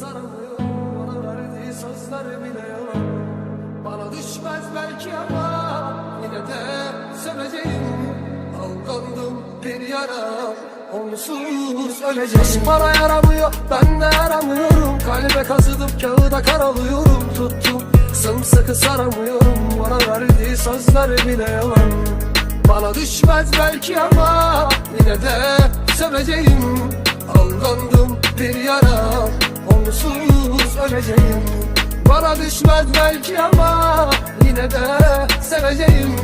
Saramıyor Bana verdiği sözler bile yalan. Bana düşmez belki ama Yine de seveceğim. Aldandım bir yara Onsuz öleceğim. Bana yaramıyor ben de yaramıyorum Kalbe kazıdım kağıda karalıyorum. Tuttum sımsıkı saramıyorum. Bana verdiği sözler bile yalan. Bana düşmez belki ama Yine de seveceğim. Aldandım bir yara Onsuz öleceğim. Bana düşmez belki ama Yine de seveceğim.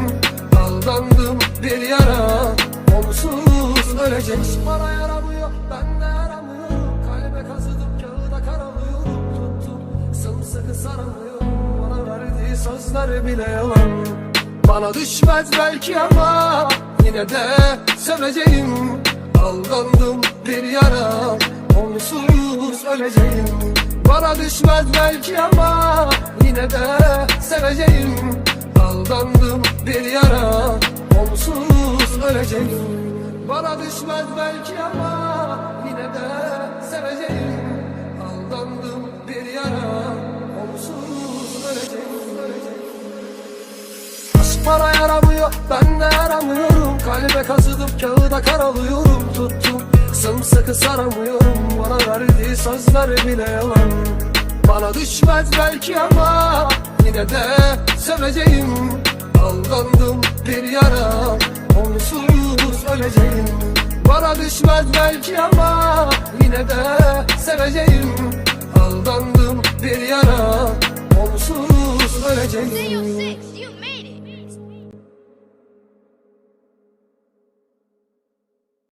Aldandım bir yara Onsuz öleceğim. Bana yaramıyor ben de yaramıyorum Kalbe kazıdım kağıda karalıyorum. Tuttum sımsıkı saramıyorum Bana verdiği sözler bile yalan. Bana düşmez belki ama Yine de seveceğim. Aldandım bir yara öleceğim Bana düşmez belki ama Yine de seveceğim. Aldandım bir yara Onsuz öleceğim. Bana düşmez belki ama Yine de seveceğim. Aldandım bir yara Onsuz öleceğim, öleceğim. Aşk bana yaramıyor ben de yaramıyorum. Kalbe kazıdım kağıda karalıyorum. Tuttum sımsıkı saramıyorum. Bana verdiği sözler bile yalan. Bana düşmez belki ama Yine de seveceğim. Aldandım bir yara Onsuz öleceğim. Bana düşmez belki ama Yine de seveceğim. Aldandım bir yara Onsuz öleceğim.